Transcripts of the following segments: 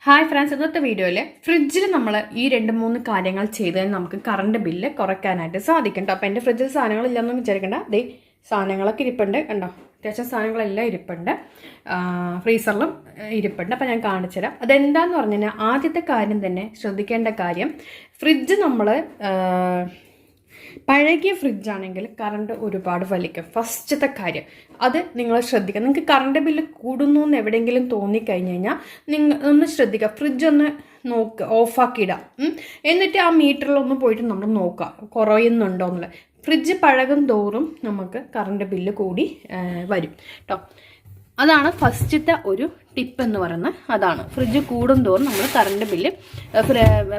Hi friends ഇന്നത്തെ വീഡിയോയിൽ ഫ്രിഡ്ജിൽ നമ്മൾ ഈ രണ്ട് മൂന്ന് കാര്യങ്ങൾ ചെയ്താൽ നമുക്ക് കറണ്ട് ബില്ല് കുറയ്ക്കാനായിട്ട് സാധിക്കും കേട്ടോ അപ്പോൾ എന്റെ ഫ്രിഡ്ജിൽ സാധനങ്ങളില്ലെന്നും വിചാരിക്കണ്ട. ദേ സാധനങ്ങളൊക്കെ ഇരിപ്പുണ്ട് കണ്ടോ? അത്യാവശ്യം സാധനങ്ങളെല്ലാം ഇരിപ്പുണ്ട്. ഫ്രീസറിലും ഇരിപ്പുണ്ട്. അപ്പോൾ ഞാൻ കാണിച്ചു തരാം. അതെന്താന്ന് പറഞ്ഞു കഴിഞ്ഞാൽ ആദ്യത്തെ കാര്യം തന്നെ ശ്രദ്ധിക്കേണ്ട കാര്യം ഫ്രിഡ്ജ് നമ്മൾ പഴകിയ ഫ്രിഡ്ജാണെങ്കിൽ കറണ്ട് ഒരുപാട് വലിക്കും. ഫസ്റ്റത്തെ കാര്യം അത് നിങ്ങൾ ശ്രദ്ധിക്കുക നിങ്ങൾക്ക് കറണ്ട് ബില്ല് കൂടുന്നു എന്ന് എവിടെയെങ്കിലും തോന്നിക്കഴിഞ്ഞ് കഴിഞ്ഞാൽ നിങ്ങൾ ഒന്ന് ശ്രദ്ധിക്കുക ഫ്രിഡ്ജ് ഒന്ന് നോക്കുക ഓഫാക്കിയിടാം. എന്നിട്ട് ആ മീറ്ററിലൊന്ന് പോയിട്ട് നമ്മൾ നോക്കുക കുറയുന്നുണ്ടോ എന്നുള്ളത് ഫ്രിഡ്ജ് പഴകും തോറും നമുക്ക് കറണ്ട് ബില്ല് കൂടി വരും. കേട്ടോ അതാണ് ഫസ്റ്റത്തെ ഒരു ടിപ്പ് എന്ന് പറയുന്നത് അതാണ്. ഫ്രിഡ്ജ് കൂടും തോറും നമ്മൾ കറണ്ട് ബില്ല്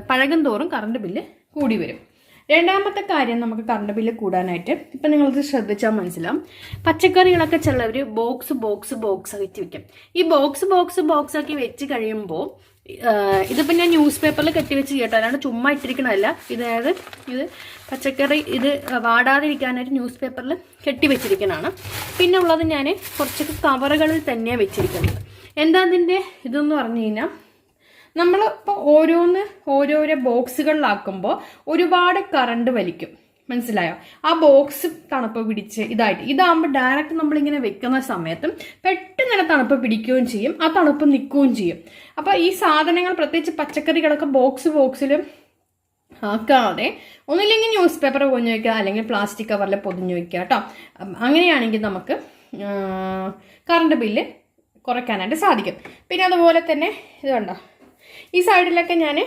പഴകും തോറും കറണ്ട് ബില്ല് കൂടി വരും. രണ്ടാമത്തെ കാര്യം നമുക്ക് കറണ്ട് ബില്ല് കൂടാനായിട്ട് ഇപ്പം നിങ്ങളിത് ശ്രദ്ധിച്ചാൽ മനസ്സിലാവും. പച്ചക്കറികളൊക്കെ ചിലവർ ബോക്സ് ബോക്സ് ബോക്സ് ആക്കി വെക്കും ഈ ബോക്സ് ബോക്സ് ബോക്സ് ആക്കി വെച്ച് കഴിയുമ്പോൾ ഇതിപ്പോൾ ഞാൻ ന്യൂസ് പേപ്പറിൽ കെട്ടിവെച്ച് കേട്ടോ. അതാണ് ചുമ്മാ ഇട്ടിരിക്കണമല്ല ഇതായത് ഇത് പച്ചക്കറി ഇത് വാടാതിരിക്കാനായിട്ട് ന്യൂസ് പേപ്പറിൽ കെട്ടി വെച്ചിരിക്കണതാണ്. പിന്നെ ഉള്ളത് ഞാൻ കുറച്ചൊക്കെ കവറുകളിൽ തന്നെയാണ് വെച്ചിരിക്കുന്നത്. എന്താ അതിന്റെ ഇതെന്ന് പറഞ്ഞു കഴിഞ്ഞാൽ നമ്മൾ ഇപ്പോൾ ഓരോന്ന് ഓരോരോ ബോക്സുകളിലാക്കുമ്പോൾ ഒരുപാട് കറണ്ട് വലിക്കും. മനസ്സിലായോ? ആ ബോക്സ് തണുപ്പ് പിടിച്ച് ഇതായിട്ട്. ഇതാകുമ്പോൾ ഡയറക്റ്റ് നമ്മളിങ്ങനെ വെക്കുന്ന സമയത്തും പെട്ടെന്ന് തന്നെ തണുപ്പ് പിടിക്കുകയും ചെയ്യും. ആ തണുപ്പ് നിൽക്കുകയും ചെയ്യും. അപ്പോൾ ഈ സാധനങ്ങൾ പ്രത്യേകിച്ച് പച്ചക്കറികളൊക്കെ ബോക്സ് ബോക്സിലും ആക്കാതെ ഒന്നില്ലെങ്കിൽ ന്യൂസ് പേപ്പർ പൊതിഞ്ഞു വയ്ക്കുക അല്ലെങ്കിൽ പ്ലാസ്റ്റിക് കവറിൽ പൊതിഞ്ഞു വയ്ക്കുക കേട്ടോ അങ്ങനെയാണെങ്കിൽ നമുക്ക് കറണ്ട് ബില്ല് കുറയ്ക്കാനായിട്ട് സാധിക്കും. പിന്നെ അതുപോലെ തന്നെ ഇതുണ്ടോ ഈ സൈഡിലൊക്കെ ഞാൻ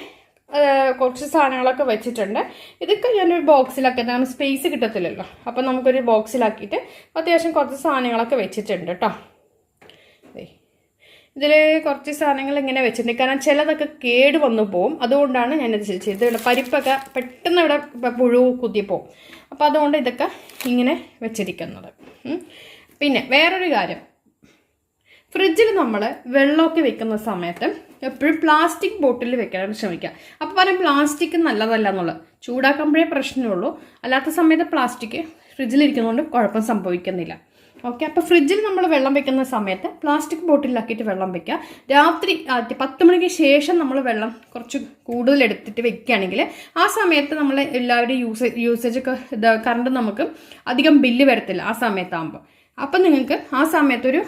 കുറച്ച് സാധനങ്ങളൊക്കെ വെച്ചിട്ടുണ്ട്. ഇതൊക്കെ ഞാനൊരു ബോക്സിലൊക്കെ നമുക്ക് സ്പേസ് കിട്ടത്തില്ലല്ലോ. അപ്പം നമുക്കൊരു ബോക്സിലാക്കിയിട്ട് അത്യാവശ്യം കുറച്ച് സാധനങ്ങളൊക്കെ വെച്ചിട്ടുണ്ട് കേട്ടോ ഇതിൽ കുറച്ച് സാധനങ്ങൾ ഇങ്ങനെ വെച്ചിട്ടുണ്ട്. കാരണം ചിലതൊക്കെ കേട് വന്നു പോവും. അതുകൊണ്ടാണ് ഞാനിത് ചെയ്തത്. ഇവിടെ പരിപ്പൊക്കെ പെട്ടെന്ന് ഇവിടെ പുഴു കുത്തിപ്പോവും അപ്പോൾ അതുകൊണ്ട് ഇതൊക്കെ ഇങ്ങനെ വെച്ചിരിക്കുന്നത്. പിന്നെ വേറൊരു കാര്യം. ഫ്രിഡ്ജിൽ നമ്മൾ വെള്ളമൊക്കെ വെക്കുന്ന സമയത്ത് എപ്പോഴും പ്ലാസ്റ്റിക് ബോട്ടിൽ വെക്കാൻ ശ്രമിക്കുക. അപ്പോൾ പറയാം പ്ലാസ്റ്റിക് നല്ലതല്ല എന്നുള്ളത്. ചൂടാക്കുമ്പോഴേ പ്രശ്നമുള്ളൂ. അല്ലാത്ത സമയത്ത് പ്ലാസ്റ്റിക് ഫ്രിഡ്ജിലിരിക്കുന്നതുകൊണ്ട് കുഴപ്പം സംഭവിക്കുന്നില്ല. ഓക്കെ അപ്പോൾ ഫ്രിഡ്ജിൽ നമ്മൾ വെള്ളം വെക്കുന്ന സമയത്ത് പ്ലാസ്റ്റിക് ബോട്ടിലാക്കിയിട്ട് വെള്ളം വെക്കുക. രാത്രി പത്ത് മണിക്ക് ശേഷം നമ്മൾ വെള്ളം കുറച്ച് കൂടുതൽ എടുത്തിട്ട് വെക്കുകയാണെങ്കിൽ ആ സമയത്ത് നമ്മൾ എല്ലാവരുടെയും യൂസേജ് യൂസേജ് ഒക്കെ കറണ്ട് നമുക്ക് അധികം ബില്ല് വരത്തില്ല ആ സമയത്താകുമ്പോൾ. അപ്പം നിങ്ങൾക്ക് ആ സമയത്തൊരു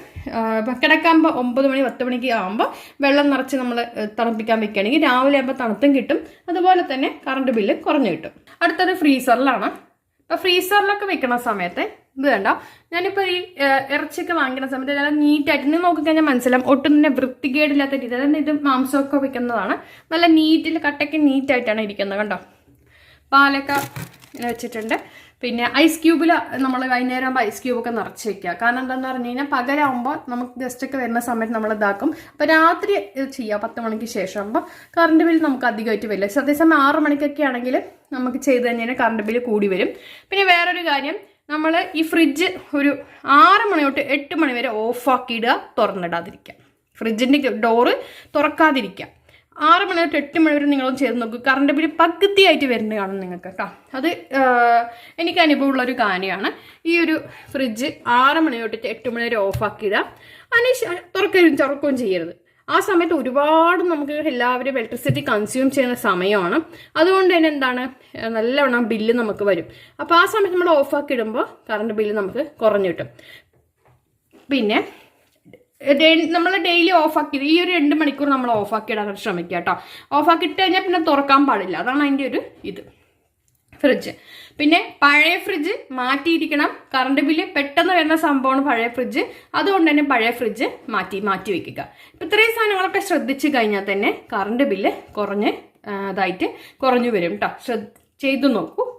കിടക്കാകുമ്പോൾ ഒമ്പത് മണി പത്ത് മണിക്ക് ആകുമ്പോൾ വെള്ളം നിറച്ച് നമ്മൾ തണുപ്പിക്കാൻ വെക്കുകയാണെങ്കിൽ രാവിലെ ആകുമ്പോൾ തണുത്തും കിട്ടും. അതുപോലെ തന്നെ കറണ്ട് ബില്ല് കുറഞ്ഞു കിട്ടും. അടുത്തത് ഫ്രീസറിലാണ്. അപ്പോൾ ഫ്രീസറിലൊക്കെ വെക്കുന്ന സമയത്ത് ഇത് വേണ്ട ഞാനിപ്പോൾ ഈ ഇറച്ചിയൊക്കെ വാങ്ങിക്കുന്ന സമയത്ത് നല്ല നീറ്റായിട്ട് നിങ്ങൾ നോക്കിക്കഴിഞ്ഞാൽ മനസ്സിലാവും. ഒട്ടും തന്നെ വൃത്തികേടില്ലാത്ത രീതി. അതായത് ഇത് മാംസമൊക്കെ വെക്കുന്നതാണ്. നല്ല നീറ്റിൽ കട്ടയ്ക്ക് നീറ്റായിട്ടാണ് ഇരിക്കുന്നത് കണ്ടോ? പാലൊക്കെ ഇങ്ങനെ വെച്ചിട്ടുണ്ട്. പിന്നെ ഐസ് ക്യൂബിൽ നമ്മൾ വൈകുന്നേരം ആകുമ്പോൾ ഐസ് ക്യൂബൊക്കെ നിറച്ച് വെക്കുക. കാരണം എന്താണെന്ന് പറഞ്ഞു കഴിഞ്ഞാൽ പകലാകുമ്പോൾ നമുക്ക് ഗസ്റ്റ് ഒക്കെ വരുന്ന സമയത്ത് നമ്മൾ ഇതാക്കും. അപ്പോൾ രാത്രി ചെയ്യുക പത്ത് മണിക്ക് ശേഷം ആകുമ്പോൾ കറണ്ട് ബിൽ നമുക്ക് അധികമായിട്ട് വരില്ല. സത്യസമയം ആറ് മണിക്കൊക്കെ ആണെങ്കിൽ നമുക്ക് ചെയ്ത് കഴിഞ്ഞാൽ കറണ്ട് ബിൽ കൂടി വരും. പിന്നെ വേറൊരു കാര്യം നമ്മൾ ഈ ഫ്രിഡ്ജ് ഒരു ആറ് മണി തൊട്ട് എട്ട് മണി വരെ ഓഫാക്കിയിടുക തുറന്നിടാതിരിക്കുക. ഫ്രിഡ്ജിന്റെ ഡോറ് തുറക്കാതിരിക്കുക. ആറ് മണി തൊട്ട് എട്ട് മണി വരെ നിങ്ങളൊന്ന് ചെയ്ത് നോക്കും. കറണ്ട് ബില്ല് പകുതിയായിട്ട് വരുന്നത് കാണും നിങ്ങൾക്ക് കേട്ടോ അത് എനിക്ക് അനുഭവമുള്ള ഒരു കാര്യമാണ് ഈ ഒരു ഫ്രിഡ്ജ് ആറ് മണി തൊട്ടിട്ട് എട്ട് മണി വരെ ഓഫാക്കിയിടുക അതിന് തുറക്കുകയും തുറക്കുകയും ചെയ്യരുത്. ആ സമയത്ത് ഒരുപാട് നമുക്ക് എല്ലാവരും ഇലക്ട്രിസിറ്റി കൺസ്യൂം ചെയ്യുന്ന സമയമാണ്. അതുകൊണ്ട് തന്നെ എന്താണ് നല്ലവണ്ണം ബില്ല് നമുക്ക് വരും. അപ്പോൾ ആ സമയത്ത് നമ്മൾ ഓഫാക്കി ഇടുമ്പോൾ കറണ്ട് ബില്ല് നമുക്ക് കുറഞ്ഞു കിട്ടും. പിന്നെ നമ്മൾ ഡെയിലി ഓഫാക്കി ഈ ഒരു രണ്ട് മണിക്കൂർ നമ്മൾ ഓഫാക്കി ഇടാൻ ശ്രമിക്കുക കേട്ടോ. ഓഫാക്കി ഇട്ട് കഴിഞ്ഞാൽ പിന്നെ തുറക്കാൻ പാടില്ല. അതാണ് അതിന്റെ ഒരു ഇത്. ഫ്രിഡ്ജ് പിന്നെ പഴയ ഫ്രിഡ്ജ് മാറ്റിയിരിക്കണം. കറണ്ട് ബില്ല് പെട്ടെന്ന് വരുന്ന സംഭവമാണ് പഴയ ഫ്രിഡ്ജ് അതുകൊണ്ട് തന്നെ പഴയ ഫ്രിഡ്ജ് മാറ്റി മാറ്റി വെക്കുക. ഇപ്പം ഇത്രയും സാധനങ്ങളൊക്കെ ശ്രദ്ധിച്ചു കഴിഞ്ഞാൽ തന്നെ കറണ്ട് ബില്ല് കുറഞ്ഞ് ഇതായിട്ട് കുറഞ്ഞു വരും കേട്ടോ. ചെയ്തു നോക്കൂ.